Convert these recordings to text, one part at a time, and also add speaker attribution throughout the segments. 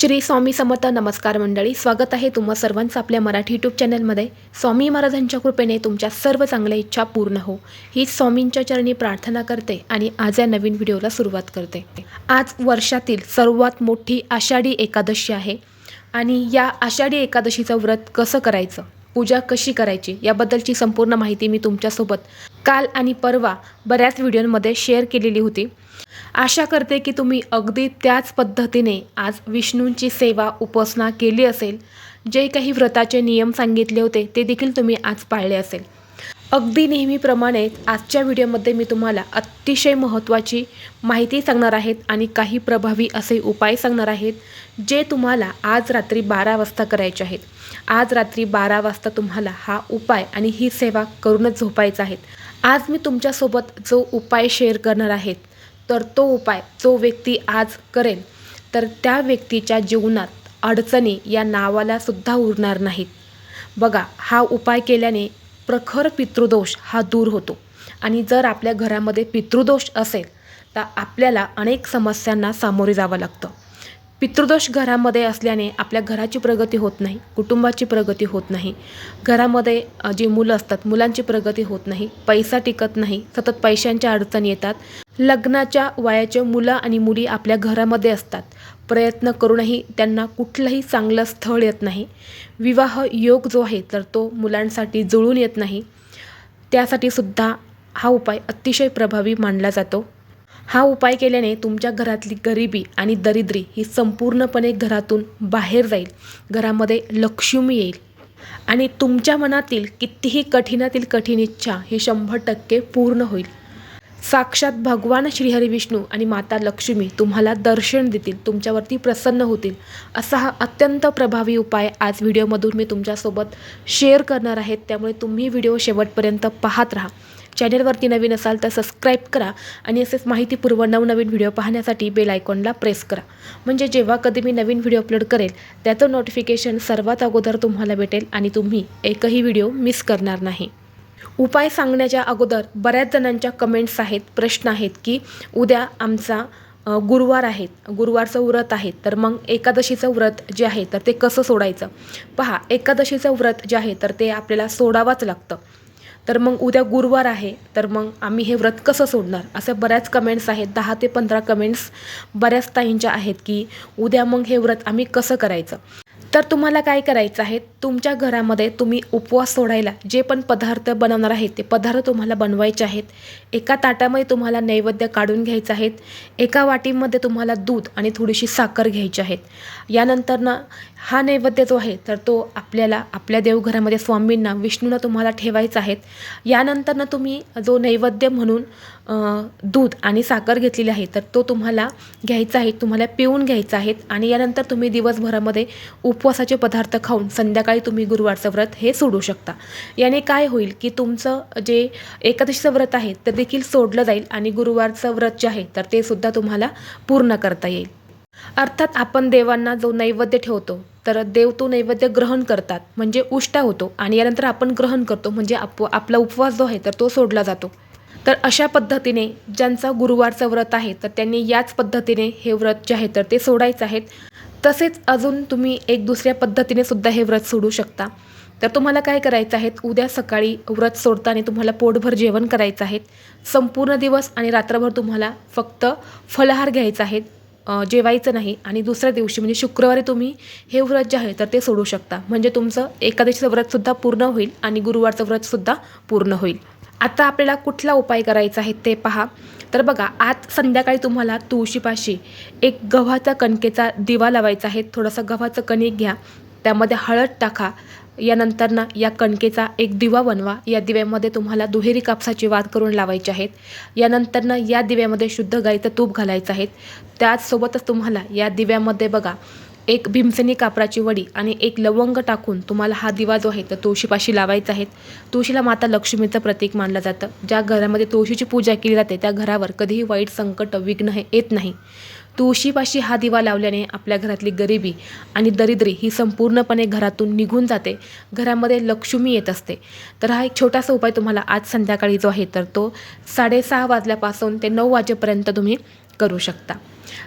Speaker 1: श्री स्वामी समर्थ नमस्कार मंडळी स्वागत आहे तुम्हा सर्वांचं आपल्या मराठी यूट्यूब चॅनलमध्ये स्वामी महाराजांच्या कृपेने तुमच्या सर्व चांगल्या इच्छा पूर्ण हो. ही स्वामींच्या चरणी प्रार्थना करते आणि आज या नवीन व्हिडिओला सुरुवात करते. आज वर्षातील सर्वात मोठी आषाढी एकादशी आहे आणि या आषाढी एकादशीचं व्रत कसं करायचं पूजा कशी करायची याबद्दलची संपूर्ण माहिती मी तुमच्यासोबत काल आणि परवा बऱ्याच व्हिडिओमध्ये शेअर केलेली होती. आशा करते की तुम्ही अगदी त्याच पद्धतीने आज विष्णूंची सेवा उपासना केली असेल. जे काही व्रताचे नियम सांगितले होते ते देखील तुम्ही आज पाळले असेल. अगदी नेहमीप्रमाणे आजच्या व्हिडिओमध्ये मी तुम्हाला अतिशय महत्त्वाची माहिती सांगणार आहेत आणि काही प्रभावी असे उपाय सांगणार आहेत जे तुम्हाला आज रात्री बारा वाजता करायचे आहेत. आज रात्री बारा वाजता तुम्हाला हा उपाय आणि ही सेवा करूनच झोपायचा आहेत आज मी तुमच्यासोबत जो उपाय शेअर करणार आहेत तर तो उपाय जो व्यक्ती आज करेल. तर त्या व्यक्तीच्या जीवनात अडचणी या नावाला सुद्धा उरणार नाहीत. बघा हा उपाय केल्याने प्रखर पितृदोष हा दूर होतो. आणि जर आपल्या घरामध्ये पितृदोष असेल तर आपल्याला अनेक समस्यांना सामोरे जावं लागतं. पितृदोष घरामध्ये असल्याने आपल्या घराची प्रगती होत नाही कुटुंबाची प्रगती होत नाही. घरामध्ये जी मुलं असतात मुलांची प्रगती होत नाही पैसा टिकत नाही सतत पैशांच्या अडचणी येतात. लग्नाच्या वयाच्या मुलं आणि मुली आपल्या घरामध्ये असतात. प्रयत्न करूनही त्यांना कुठलंही चांगलं स्थळ येत नाही. विवाह योग जो आहे तर तो मुलांसाठी जुळून येत नाही. त्यासाठी सुद्धा हा उपाय अतिशय प्रभावी मानला जातो. हा उपाय केल्याने तुमच्या घरातली गरिबी आणि दरिद्री ही संपूर्णपणे घरातून बाहेर जाईल. घरामध्ये लक्ष्मी येईल. आणि तुमच्या मनातील कितीही कठीणातील कठीण इच्छा ही शंभर टक्के पूर्ण होईल. साक्षात भगवान श्रीहरी विष्णू आणि माता लक्ष्मी तुम्हाला दर्शन देतील तुमच्यावरती प्रसन्न होतील. असा हा अत्यंत प्रभावी उपाय आज व्हिडिओमधून मी तुमच्यासोबत शेअर करणार आहेत त्यामुळे तुम्ही व्हिडिओ शेवटपर्यंत पाहत राहा. चॅनलवरती नवीन असाल तर सबस्क्राईब करा आणि असेच माहितीपूर्व नवनवीन व्हिडिओ पाहण्यासाठी बेल आयकॉनला प्रेस करा. म्हणजे जेव्हा कधी मी नवीन व्हिडिओ अपलोड करेल त्याचं नोटिफिकेशन सर्वात अगोदर तुम्हाला भेटेल आणि तुम्ही एकही व्हिडिओ मिस करणार नाही. उपाय सांगण्याच्या अगोदर बऱ्याच जणांच्या कमेंट्स आहेत प्रश्न आहेत की उद्या आमचा गुरुवार आहेत गुरुवारचं व्रत आहे तर मग एकादशीचं व्रत जे आहे तर ते कसं सोडायचं? पहा एकादशीचं व्रत जे आहे तर ते आपल्याला सोडावंच लागतं. तर मग उद्या गुरुवार आहे तर मग आम्ही हे व्रत कसं सोडणार? असे बऱ्याच कमेंट्स आहेत दहा ते पंधरा कमेंट्स बऱ्याच ताईंच्या आहेत की उद्या मग हे व्रत आम्ही कसं करायचं? तर तुम्हाला काय करायचं आहे तुमच्या घरामध्ये तुम्ही उपवास सोडायला जे पण पदार्थ बनवणार आहेत ते पदार्थ तुम्हाला बनवायचे आहेत. एका ताटामध्ये तुम्हाला नैवेद्य काढून घ्यायचं आहेत एका वाटीमध्ये तुम्हाला दूध आणि थोडीशी साखर घ्यायची आहेत. यानंतर ना हा नैवेद्य जो आहे तर तो आपल्याला आपल्या देवघरामध्ये स्वामींना विष्णूंना तुम्हाला ठेवायचा आहेत यानंतरनं तुम्ही जो नैवेद्य म्हणून दूध आणि साखर घेतलेली आहे तर तो तुम्हाला घ्यायचा आहे तुम्हाला पिऊन घ्यायचा आहे आणि यानंतर तुम्ही दिवसभरामध्ये उपवासाचे पदार्थ खाऊन संध्याकाळी तुम्ही गुरुवारचं व्रत हे सोडू शकता. याने काय होईल की तुमचं जे एकादशीचं व्रत आहे ते देखील सोडलं जाईल आणि गुरुवारचं व्रत जे आहे तर ते सुद्धा तुम्हाला पूर्ण करता येईल. अर्थात आपण देवांना जो नैवेद्य ठेवतो तर देव तो नैवेद्य ग्रहण करतात. म्हणजे उष्टा होतो आणि यानंतर आपण ग्रहण करतो. म्हणजे आप आपला उपवास जो आहे तर तो सोडला जातो. तर अशा पद्धतीने ज्यांचा गुरुवारचं व्रत आहे तर त्यांनी याच पद्धतीने हे व्रत जे आहे तर ते सोडायचं आहेत तसेच अजून तुम्ही एक दुसऱ्या पद्धतीने सुद्धा हे व्रत सोडू शकता. तर तुम्हाला काय करायचं आहे उद्या सकाळी व्रत सोडताना तुम्हाला पोटभर जेवण करायचं आहे. संपूर्ण दिवस आणि रात्रभर तुम्हाला फक्त फलाहार घ्यायचा आहे. जेवायचं नाही आणि दुसऱ्या दिवशी म्हणजे शुक्रवारी तुम्ही हे व्रत जे आहे तर ते सोडू शकता. म्हणजे तुमचं एकादशीचं व्रतसुद्धा पूर्ण होईल आणि गुरुवारचं व्रतसुद्धा पूर्ण होईल. आता आपल्याला कुठला उपाय करायचा आहे ते पहा. तर बघा आज संध्याकाळी तुम्हाला तुळशीपाशी एक गव्हाचा कणकेचा दिवा लावायचा आहे. थोडासा गव्हाचं कणिक घ्या. त्यामध्ये हळद टाका. यानंतर ना या कणकेचा एक दिवा बनवा. या दिव्यामध्ये तुम्हाला दुहेरी कापसाची वाद करून लावायची आहेत. यानंतर ना या दिव्यामध्ये शुद्ध गाईचं तूप घालायचं आहे. त्याचसोबतच तुम्हाला या दिव्यामध्ये बघा एक भीमसेनी कापराची वडी आणि एक लवंग टाकून तुम्हाला हा दिवा जो आहे तर तुळशीपाशी लावायचा आहे. तुळशीला माता लक्ष्मीचं प्रतीक मानलं जातं. ज्या घरामध्ये तुळशीची पूजा केली जाते त्या घरावर कधीही वाईट संकट विघ्न हे येत नाही. तुळशीपाशी हा दिवा लावल्याने आपल्या घरातली गरिबी आणि दरिद्री ही संपूर्णपणे घरातून निघून जाते. घरामध्ये लक्ष्मी येत असते. तर हा एक छोटासा उपाय तुम्हाला आज संध्याकाळी जो आहे तर तो साडेसहा वाजल्यापासून ते नऊ वाजेपर्यंत तुम्ही करू शकता.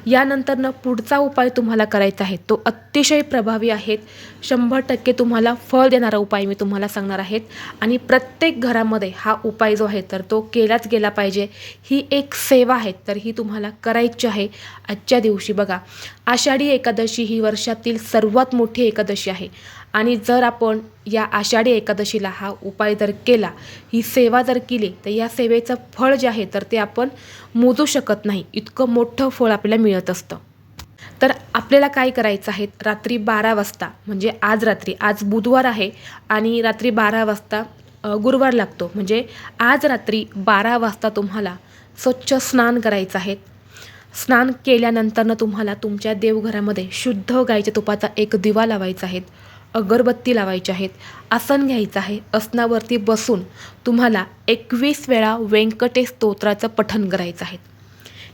Speaker 1: यानंतरनं पुढचा उपाय तुम्हाला करायचा आहे. तो अतिशय प्रभावी आहेत. शंभर टक्के तुम्हाला फळ देणारा उपाय मी तुम्हाला सांगणार आहेत. आणि प्रत्येक घरामध्ये हा उपाय जो आहे तर तो केलाच गेला पाहिजे. ही एक सेवा आहे तर ही तुम्हाला करायची आहे आजच्या दिवशी. बघा आषाढी एकादशी ही वर्षातील सर्वात मोठी एकादशी आहे. आणि जर आपण या आषाढी एकादशीला हा उपाय जर केला ही सेवा जर केली तर या सेवेचं फळ जे आहे तर ते आपण मोजू शकत नाही. इतकं मोठं फळ आपल्याला मिळत असतं. तर आपल्याला काय करायचं आहे? रात्री बारा वाजता म्हणजे आज रात्री आज बुधवार आहे आणि रात्री बारा वाजता गुरुवार लागतो. म्हणजे आज रात्री बारा वाजता तुम्हाला स्वच्छ स्नान करायचं आहे. स्नान केल्यानंतरनं तुम्हाला तुमच्या देवघरामध्ये शुद्ध गाईच्या तुपाचा एक दिवा लावायचा आहे. अगरबत्ती लावायची आहेत आसन घ्यायचं आहे आसनावरती बसून तुम्हाला एकवीस वेळा व्यंकटेश स्तोत्राचं पठण करायचं आहे.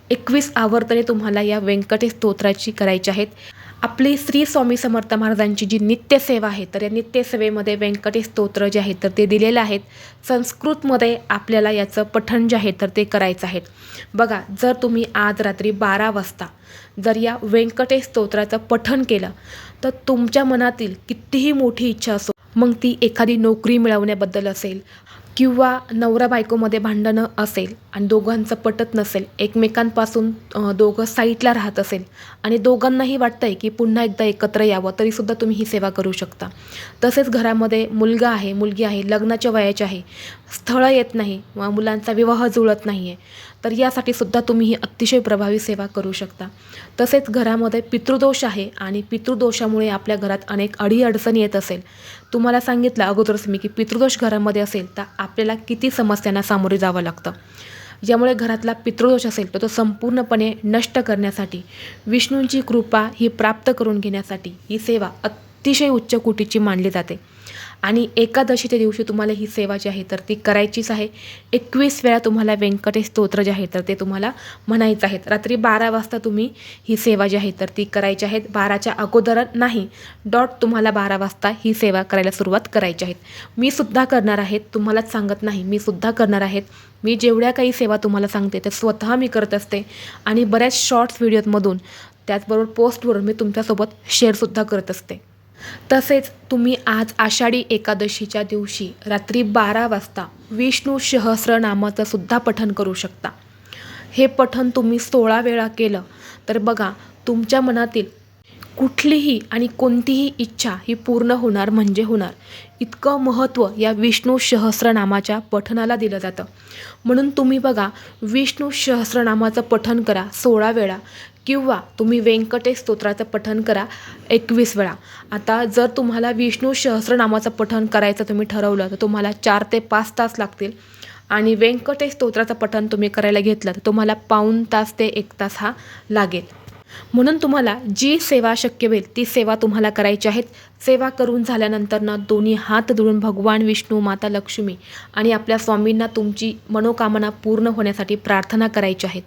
Speaker 1: एकवीस आवर्तने तुम्हाला या व्यंकटेश स्तोत्राची करायची आहेत. आपली श्री स्वामी समर्थ महाराजांची जी नित्यसेवा आहे तर या नित्यसेवेमध्ये व्यंकटेश स्तोत्र जे आहे तर ते दिलेलं आहेत संस्कृतमध्ये आपल्याला याचं पठण जे आहे तर ते करायचं आहे. बघा जर तुम्ही आज रात्री बारा वाजता जर या व्यंकटेश स्तोत्राचं पठण केलं तर तुमच्या मनातील कितीही मोठी इच्छा असो मग ती एखादी नोकरी मिळवण्याबद्दल असेल किंवा नवरा बायकोमध्ये भांडणं असेल आणि दोघांचं पटत नसेल एकमेकांपासून दोघं साईटला राहत असेल आणि दोघांनाही वाटतं आहे की पुन्हा एकदा एकत्र यावं तरीसुद्धा तुम्ही ही सेवा करू शकता. तसेच घरामध्ये मुलगा आहे मुलगी आहे लग्नाच्या वयाची आहे स्थळं येत नाही मुलांचा विवाह जुळत नाही आहे तर यासाठी सुद्धा तुम्ही ही अतिशय प्रभावी सेवा करू शकता. तसेच घरामध्ये पितृदोष आहे आणि पितृदोषामुळे आपल्या घरात अनेक अडीअडचणी येत असेल. तुम्हाला सांगितलं अगोदरच मी की पितृदोष घरामध्ये असेल तर आपल्याला किती समस्यांना सामोरे जावं लागतं. ज्यामुळे घरातला पितृदोष असेल तर तो संपूर्णपणे नष्ट करण्यासाठी विष्णूंची कृपा ही प्राप्त करून घेण्यासाठी ही सेवा अतिशय उच्च कोटीची मानली जाते. आणि एकादशीच्या दिवशी तुम्हाला ही सेवा जी आहे तर ती करायचीच आहे. एकवीस वेळा तुम्हाला व्यंकटेश स्तोत्र जे आहे तर ते तुम्हाला म्हणायचं आहे. रात्री बारा वाजता तुम्ही ही सेवा जी आहे तर ती करायची आहेत बाराच्या अगोदर नाही डॉट तुम्हाला बारा वाजता ही सेवा करायला सुरुवात करायची आहेत मी सुद्धा करणार आहेत तुम्हालाच सांगत नाही मी सुद्धा करणार आहेत मी जेवढ्या काही सेवा तुम्हाला सांगते त्या स्वतः मी करत असते. आणि बऱ्याच शॉर्ट्स व्हिडिओमधून त्याचबरोबर पोस्टवरून मी तुमच्यासोबत शेअरसुद्धा करत असते. तसेच तुम्ही आज आषाढी एकादशीच्या दिवशी रात्री बारा वाजता विष्णू सहस्रनामाचं सुद्धा पठण करू शकता. हे पठण तुम्ही सोळा वेळा केलं तर बघा तुमच्या मनातील कुठलीही आणि कोणतीही इच्छा ही पूर्ण होणार म्हणजे होणार. इतकं महत्त्व या विष्णू सहस्रनामाच्या पठणाला दिलं जातं. म्हणून तुम्ही बघा विष्णू सहस्रनामाचं पठण करा सोळा वेळा. किंवा तुम्ही व्यंकटेश स्तोत्राचं पठण करा एकवीस वेळा. आता जर तुम्हाला विष्णू सहस्रनामाचं पठण करायचं तुम्ही ठरवलं तर तुम्हाला चार ते पाच तास लागतील. आणि व्यंकटेश स्तोत्राचं पठण तुम्ही करायला घेतलं तर तुम्हाला पाऊण तास ते एक तास हा लागेल. म्हणून तुम्हाला जी सेवा शक्य होईल ती सेवा तुम्हाला करायची आहेत सेवा करून झाल्यानंतर ना दोन्ही हात धुवून भगवान विष्णू माता लक्ष्मी आणि आपल्या स्वामींना तुमची मनोकामना पूर्ण होण्यासाठी प्रार्थना करायची आहेत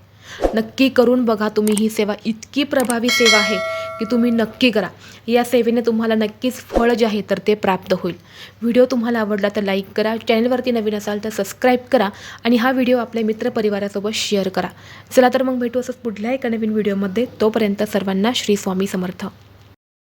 Speaker 1: नक्की करून बघा तुम्ही ही सेवा. इतकी प्रभावी सेवा आहे की तुम्ही नक्की करा. या सेवेने तुम्हाला नक्कीच फळ जे आहे तर ते प्राप्त होईल. व्हिडिओ तुम्हाला आवडला तर लाईक करा. चॅनलवरती नवीन असाल तर सबस्क्राईब करा आणि हा व्हिडिओ आपल्या मित्रपरिवारासोबत शेअर करा. चला तर मग भेटू असंच पुढल्या एका नवीन व्हिडिओमध्ये. तोपर्यंत सर्वांना श्री स्वामी समर्थ.